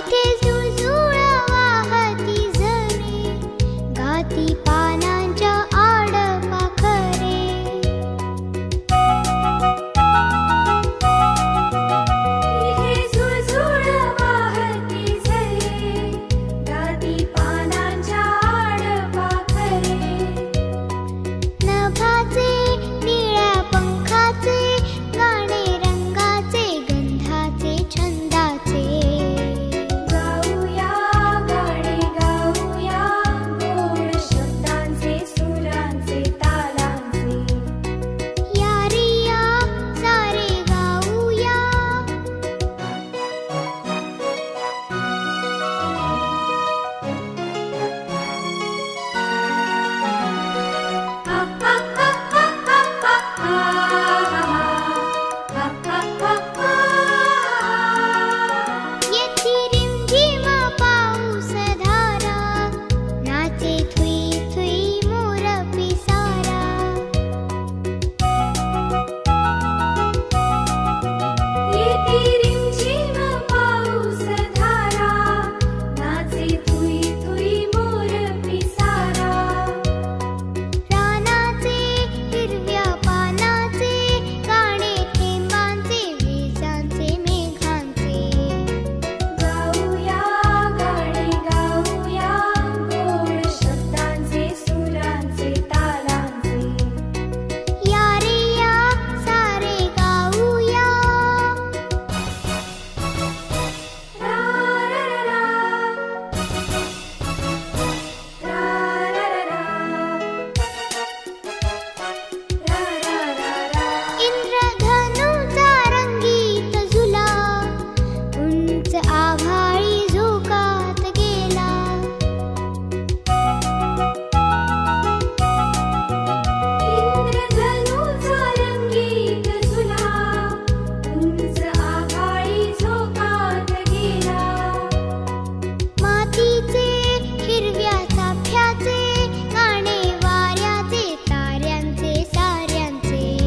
तिथे झुळझुळ वाहती जणी गाती पाना I